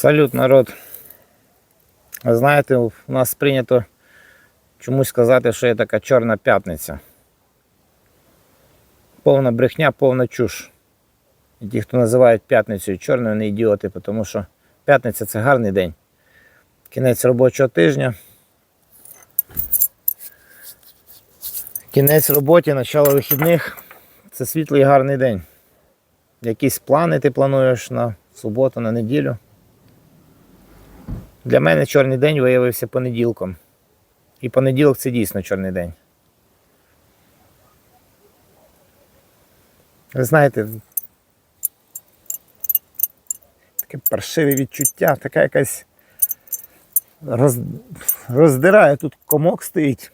Салют, народ. Знаєте, у нас прийнято чомусь сказати, що є така чорна п'ятниця. Повна брехня, повна чуш. І ті, хто називають п'ятницею чорною, не ідіоти, тому що п'ятниця це гарний день. Кінець робочого тижня. Кінець роботи, начало вихідних це світлий гарний день. Якісь плани ти плануєш на суботу, на неділю. Для мене чорний день виявився понеділком. І понеділок це дійсно чорний день. Ви знаєте, таке паршиве відчуття, така якась роз... роздирає. Тут комок стоїть.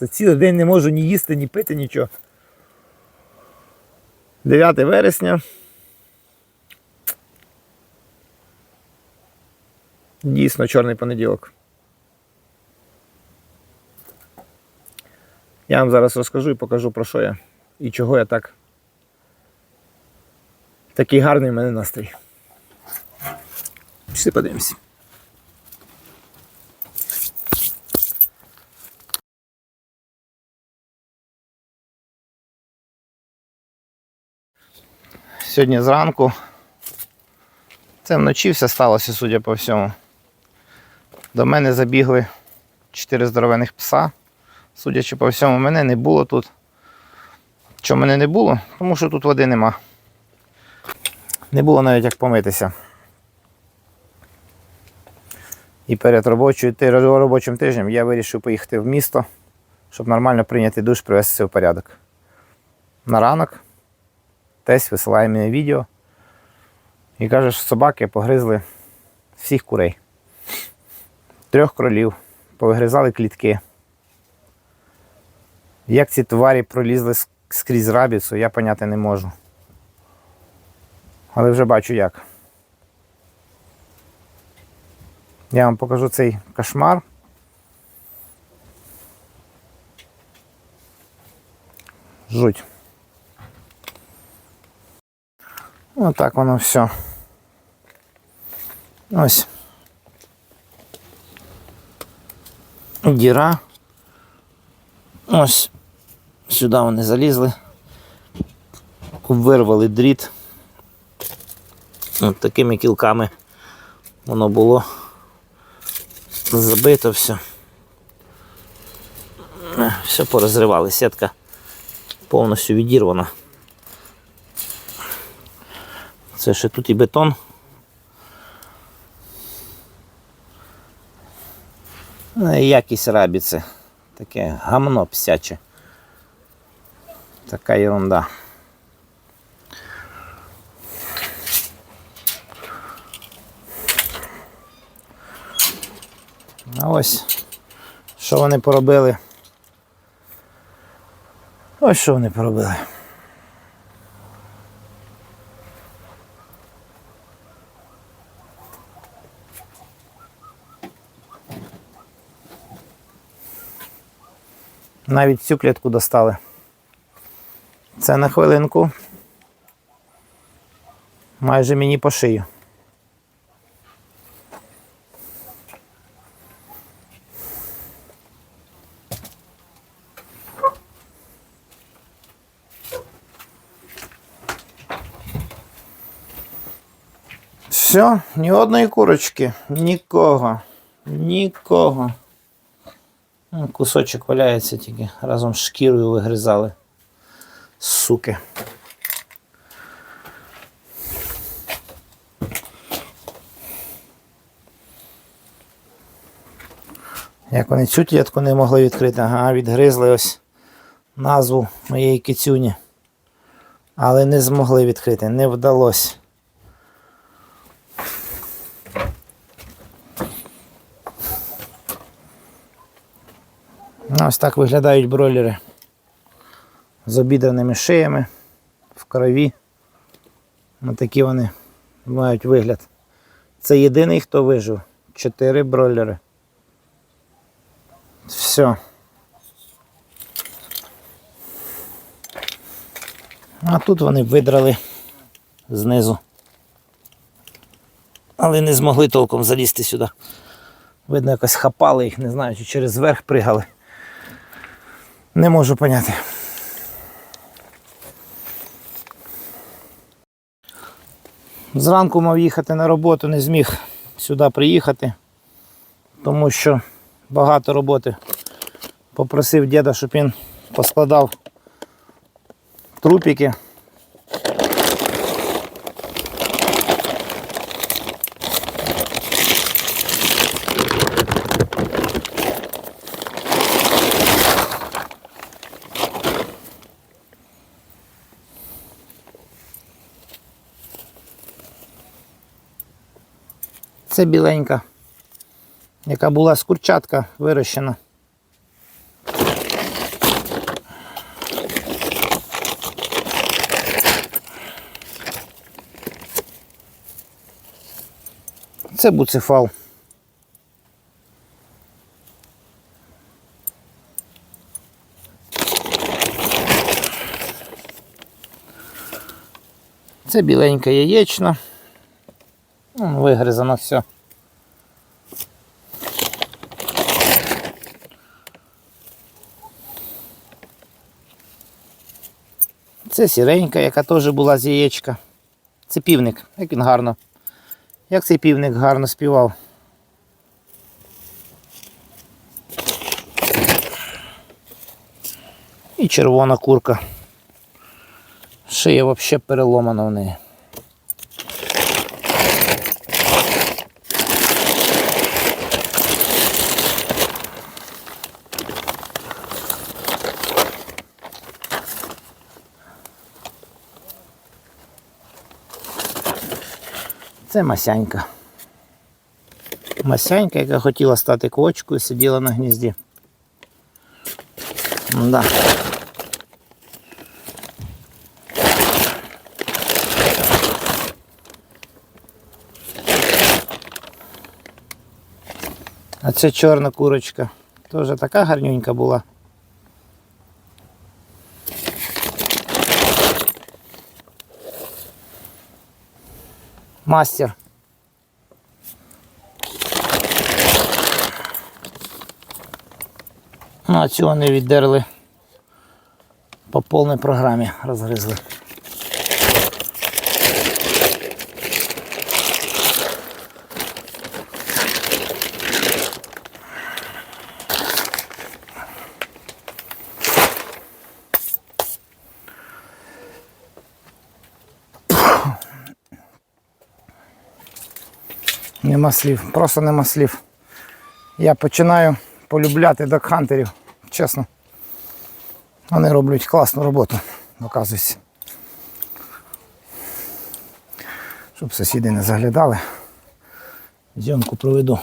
За цілий день не можу ні їсти, ні пити, нічого. 9 вересня. Дійсно чорний понеділок. Я вам зараз розкажу і покажу про що я і чого я так. Такий гарний в мене настрій. Пішли подивимось. Сьогодні зранку. Це вночі все сталося, судя по всьому. До мене забігли чотири здоровених пса. Судячи по всьому, мене не було тут. Чому мене не було? Тому що тут води нема. Не було навіть як помитися. І перед робочою, робочим тижнем я вирішив поїхати в місто, щоб нормально прийняти душ, привести в порядок. На ранок Тесь висилає мені відео і каже, що собаки погризли всіх курей. Трьох кролів, повигризали клітки. Як ці тварі пролізли скрізь рабіцу, я поняти не можу. Але вже бачу як. Я вам покажу цей кошмар. Жуть. Отак воно все. Ось. Діра. Ось. Сюди вони залізли. Вирвали дріт. От такими кілками воно було забито все. Е, Все порозривали, сітка повністю відірвана. Це ще тут і бетон. Ну, і якість рабіці. Таке гамно псяче. Така ерунда. А ось що вони поробили. Ось що вони поробили. Навіть цю клітку достали. Це на хвилинку. Майже мені по шию. Все, ні одної курочки, нікого, нікого. Ну, Кусочок валяється тільки разом з шкірою вигризали. Суки. Як вони цю клітку не могли відкрити, ага, відгризли ось назву моєї кицюні. Але не змогли відкрити, не вдалося. Ось так виглядають бройлери з обідраними шиями в крові. Ось такі вони мають вигляд. Це єдиний, хто вижив. Чотири бройлери. Все. А тут вони видрали знизу. але не змогли толком залізти сюди. Видно, якось хапали їх, не знаю, чи через верх пригали. Не можу поняти. Зранку мав їхати на роботу, не зміг сюди приїхати, тому що багато роботи. Попросив діда, щоб він поскладав трупики. Це біленька, яка була з курчатка вирощена. Це буцефал. Це біленька яєчна. Вон Вигризано все. Це сіренька, яка теж була з яєчка. Це півник, як він гарно. Як цей півник гарно співав. І червона курка. Шия взагалі переломана в неї. Це масянька. Масянька, яка хотіла стати квочкою, сиділа на гнізді. Да. А це чорна курочка. Теж така гарнюнька була. Мастер. Ну, а цього не віддерли по повній програмі розгризли. Нема слів, просто нема слів. Я починаю полюбляти докхантерів, чесно. Вони роблять класну роботу, оказується. Щоб сусіди не заглядали. Зйомку проведу.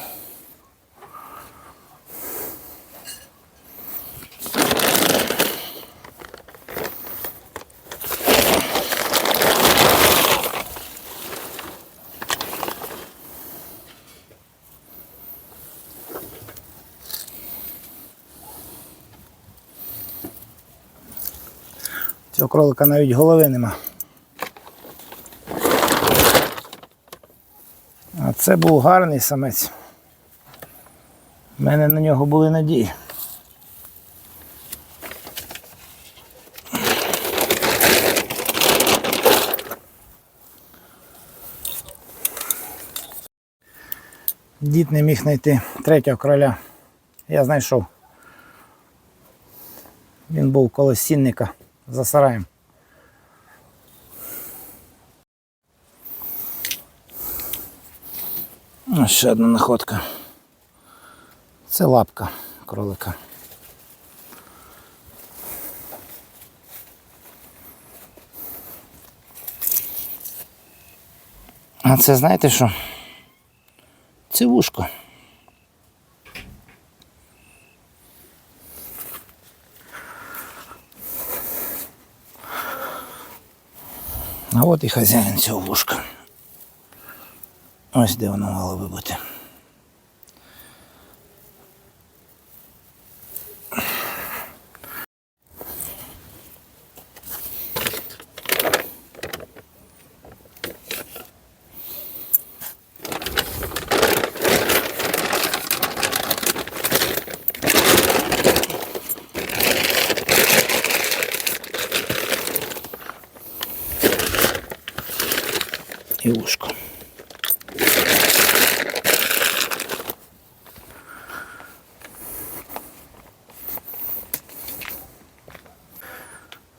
Кролика навіть голови нема. А це був гарний самець. У мене на нього були надії. Дід не міг знайти третього короля. Я знайшов. Він був коло сінника за сараєм. Ще одна находка. Це лапка кролика. А це знаєте що? Це вушко. А от і хазяїн цього вушка. Ось де воно мало би бути. І вушко.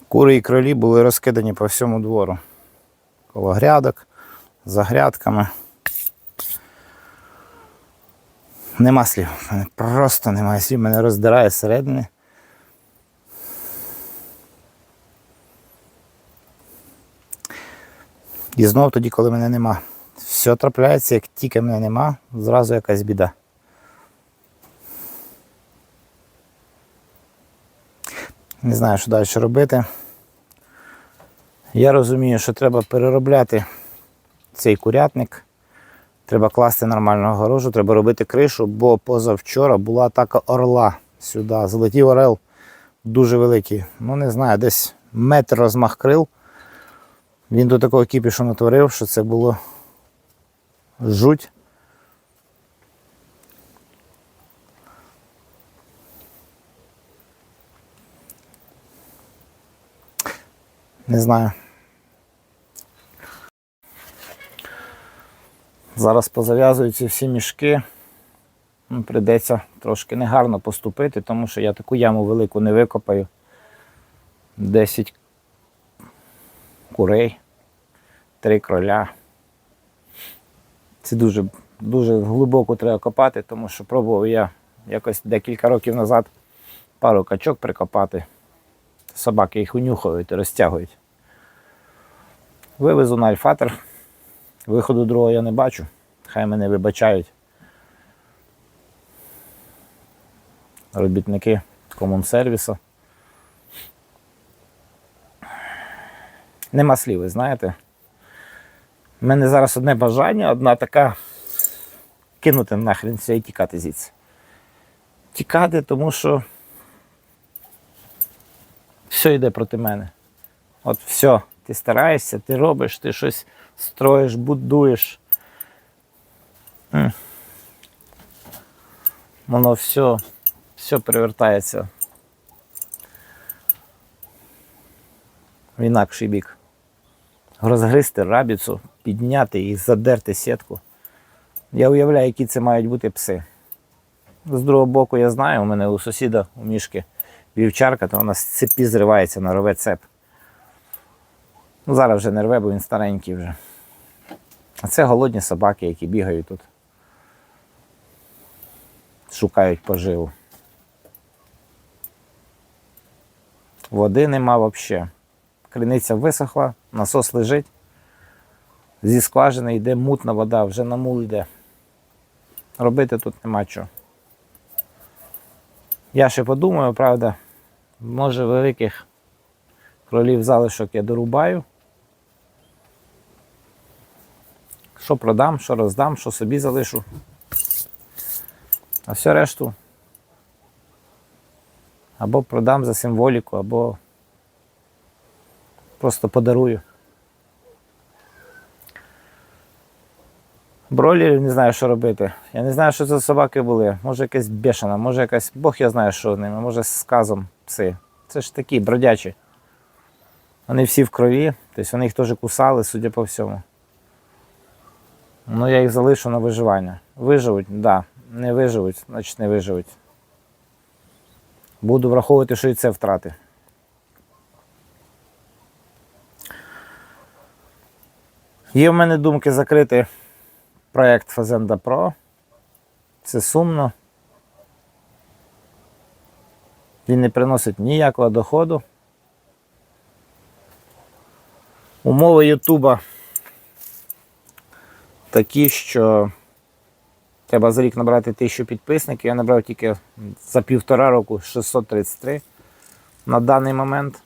Кури і кролі були розкидані по всьому двору. Коло грядок, за грядками. Нема слів. Мене просто немає слів, мене роздирає зсередини. І знов тоді, коли мене нема. Все трапляється, як тільки мене нема, зразу якась біда. Не знаю, що далі робити. Я розумію, що треба переробляти цей курятник. Треба класти нормального горожу, треба робити кришу, бо позавчора була атака орла сюди. Залетів орел дуже великий. Ну не знаю, десь метр розмах крил. Він до такого кіпішу натворив, що це було жуть. Не знаю. Зараз позав'язуються всі мішки. Ну, Придеться трошки негарно поступити, тому що я таку яму велику не викопаю. 10 курей, 3 кроля. Це дуже, дуже глибоко треба копати, тому що пробував я якось декілька років назад пару качок прикопати. Собаки їх унюхають і розтягують. Вивезу на альфатер. Виходу другого я не бачу. Хай мене вибачають. Робітники комунсервісу. Нема слів, ви знаєте. У мене зараз одне бажання, одна така кинути нахрен все і тікати звідси. Тікати, тому що все йде проти мене. От все, ти стараєшся, ти робиш, ти щось строїш, будуєш. Воно все, все перевертається в інакший бік. Розгризти рабіцу, підняти і задерти сітку. Я уявляю, які це мають бути пси. З другого боку, я знаю, у мене у сусіда у мішки вівчарка, то вона з цепі зривається на рове цеп. Ну, зараз вже не рве, бо він старенький вже. А це голодні собаки, які бігають тут. Шукають поживу. Води нема взагалі. Криниця висохла, насос лежить. Зі скважини йде мутна вода, вже на мул йде. Робити тут нема чого. Я ще подумаю, правда, може великих кролів залишок я дорубаю. Що продам, що роздам, що собі залишу. А все решту або продам за символіку, або просто подарую. Бройлерів не знаю, що робити. Я не знаю, що це собаки були. Може якась бешена, може якась, Бог я знаю, що з ними, може з сказом пси. Це ж такі бродячі. Вони всі в крові, тобто вони їх теж кусали, судя по всьому. Ну, я їх залишу на виживання. Виживуть, так. Да. Не виживуть, значить не виживуть. Буду враховувати, що і це втрати. Є в мене думки закрити проєкт Fazenda Pro. Це сумно. Він не приносить ніякого доходу. Умови Ютуба такі, що треба за рік набрати тисячу підписників. Я набрав тільки за півтора року 633 на даний момент.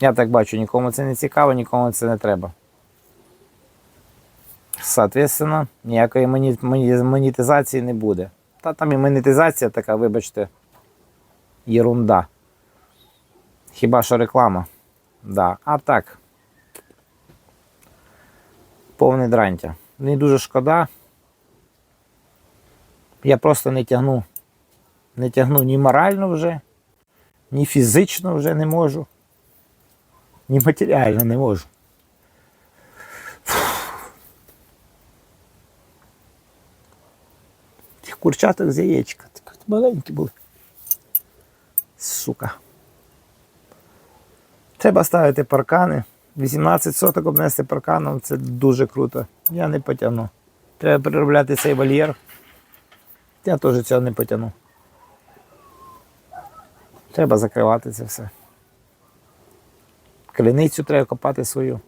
Я так бачу, нікому це не цікаво, нікому це не треба. Соответственно, ніякої монетизації не буде. Та там і монетизація така, вибачте, єрунда. Хіба що реклама. Да. А так. Повний дрантя. Мені дуже шкода. Я просто не тягну. Не тягну ні морально вже, ні фізично вже не можу, ні матеріально не можу. Курчаток з яєчка. Такі маленькі були. Сука. Треба ставити паркани. 18 соток обнести парканом це дуже круто. Я не потягну. Треба переробляти цей вольєр. Я теж цього не потягну. Треба закривати це все. Криницю треба копати свою,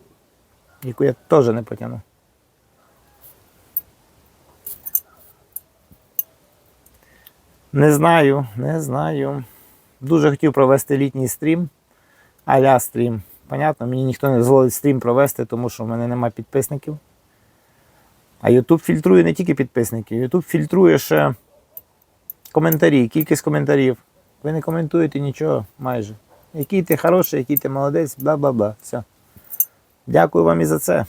яку я теж не потягну. Не знаю, не знаю. Дуже хотів провести літній стрім, аля стрім. Понятно, мені ніхто не дозволить стрім провести, тому що в мене немає підписників. А YouTube фільтрує не тільки підписників, YouTube фільтрує ще коментарі, кількість коментарів. Ви не коментуєте нічого майже. Який ти хороший, який ти молодець, бла-бла-бла. Все. Дякую вам і за це.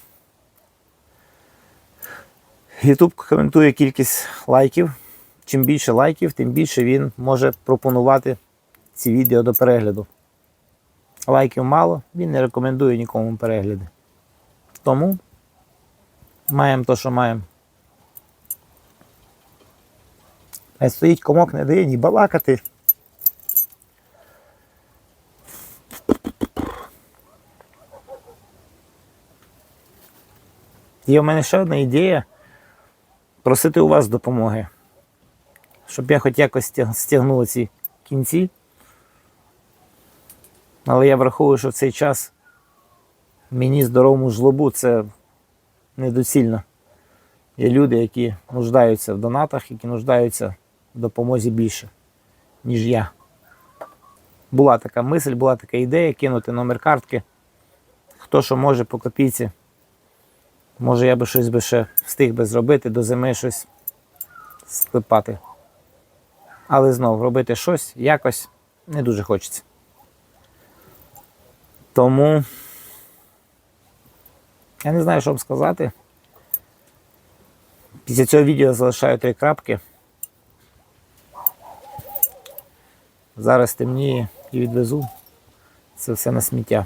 YouTube коментує кількість лайків. Чим більше лайків, тим більше він може пропонувати ці відео до перегляду. Лайків мало, він не рекомендує нікому перегляди. Тому маємо то, що маємо. А стоїть комок не дає ні балакати. Є в мене ще одна ідея просити у вас допомоги, щоб я хоч якось стяг- стягнув ці кінці. Але я враховую, що в цей час мені здоровому жлобу це недоцільно. Є люди, які нуждаються в донатах, які нуждаються в допомозі більше, ніж я. Була така мисль, була така ідея кинути номер картки. Хто що може по копійці. Може я би щось би ще встиг би зробити, до зими щось склепати. Але знову робити щось якось не дуже хочеться. Тому я не знаю, що вам сказати. Після цього відео залишаю три крапки. Зараз темніє і відвезу це все на сміття.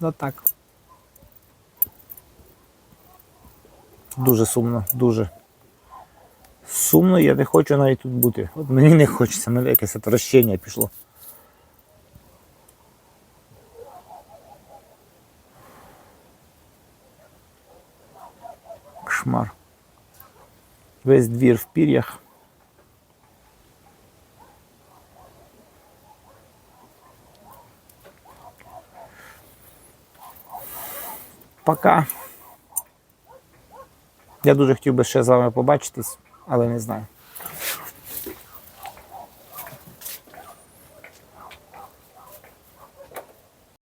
От так. Дуже сумно, дуже. Сумно, я не хочу навіть тут бути. От мені не хочеться, мене якесь отвращення пішло. Кошмар. Весь двір в пір'ях. Пока. Я дуже хотів би ще з вами побачитись, але не знаю.